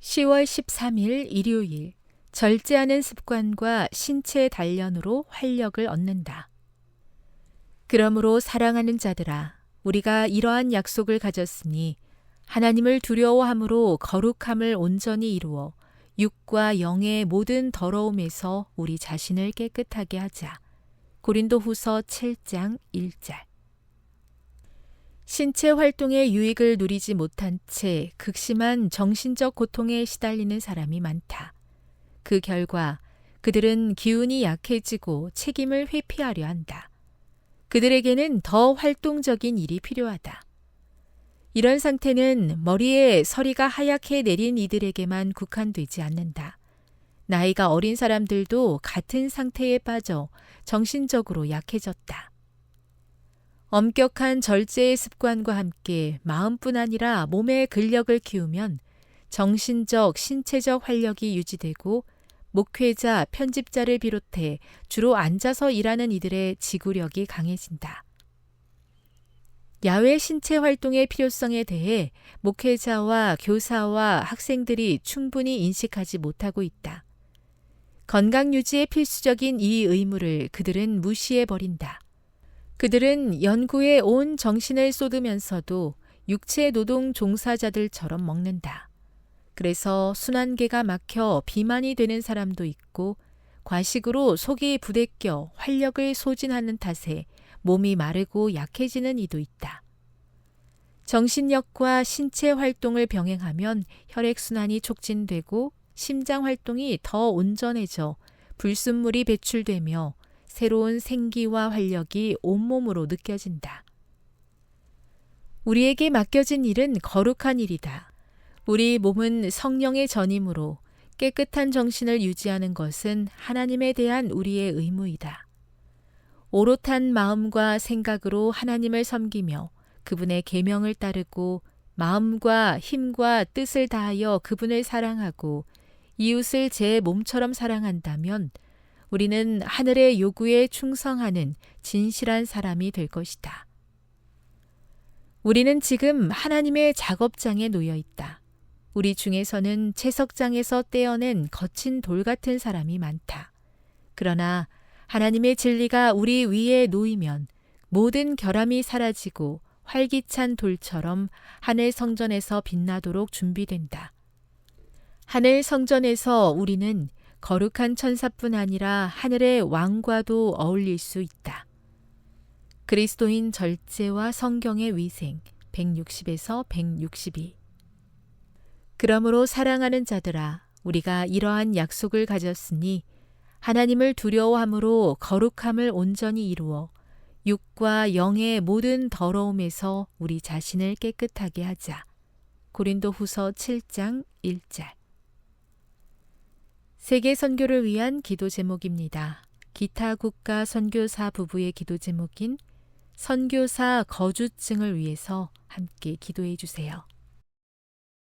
10월 13일 일요일 절제하는 습관과 신체 단련으로 활력을 얻는다. 그러므로 사랑하는 자들아 우리가 이러한 약속을 가졌으니 하나님을 두려워함으로 거룩함을 온전히 이루어 육과 영의 모든 더러움에서 우리 자신을 깨끗하게 하자. 고린도 후서 7장 1절 신체 활동의 유익을 누리지 못한 채 극심한 정신적 고통에 시달리는 사람이 많다. 그 결과 그들은 기운이 약해지고 책임을 회피하려 한다. 그들에게는 더 활동적인 일이 필요하다. 이런 상태는 머리에 서리가 하얗게 내린 이들에게만 국한되지 않는다. 나이가 어린 사람들도 같은 상태에 빠져 정신적으로 약해졌다. 엄격한 절제의 습관과 함께 마음뿐 아니라 몸의 근력을 키우면 정신적, 신체적 활력이 유지되고 목회자, 편집자를 비롯해 주로 앉아서 일하는 이들의 지구력이 강해진다. 야외 신체 활동의 필요성에 대해 목회자와 교사와 학생들이 충분히 인식하지 못하고 있다. 건강 유지에 필수적인 이 의무를 그들은 무시해 버린다. 그들은 연구에 온 정신을 쏟으면서도 육체 노동 종사자들처럼 먹는다. 그래서 순환계가 막혀 비만이 되는 사람도 있고 과식으로 속이 부대껴 활력을 소진하는 탓에 몸이 마르고 약해지는 이도 있다. 정신력과 신체 활동을 병행하면 혈액순환이 촉진되고 심장 활동이 더 온전해져 불순물이 배출되며 새로운 생기와 활력이 온몸으로 느껴진다. 우리에게 맡겨진 일은 거룩한 일이다. 우리 몸은 성령의 전임으로 깨끗한 정신을 유지하는 것은 하나님에 대한 우리의 의무이다. 오롯한 마음과 생각으로 하나님을 섬기며 그분의 계명을 따르고 마음과 힘과 뜻을 다하여 그분을 사랑하고 이웃을 제 몸처럼 사랑한다면 우리는 하늘의 요구에 충성하는 진실한 사람이 될 것이다. 우리는 지금 하나님의 작업장에 놓여 있다. 우리 중에서는 채석장에서 떼어낸 거친 돌 같은 사람이 많다. 그러나 하나님의 진리가 우리 위에 놓이면 모든 결함이 사라지고 활기찬 돌처럼 하늘 성전에서 빛나도록 준비된다. 하늘 성전에서 우리는 거룩한 천사뿐 아니라 하늘의 왕과도 어울릴 수 있다. 그리스도인 절제와 성경의 위생 160에서 162 그러므로 사랑하는 자들아 우리가 이러한 약속을 가졌으니 하나님을 두려워함으로 거룩함을 온전히 이루어 육과 영의 모든 더러움에서 우리 자신을 깨끗하게 하자. 고린도 후서 7장 1절 세계 선교를 위한 기도 제목입니다. 기타 국가 선교사 부부의 기도 제목인 선교사 거주증을 위해서 함께 기도해 주세요.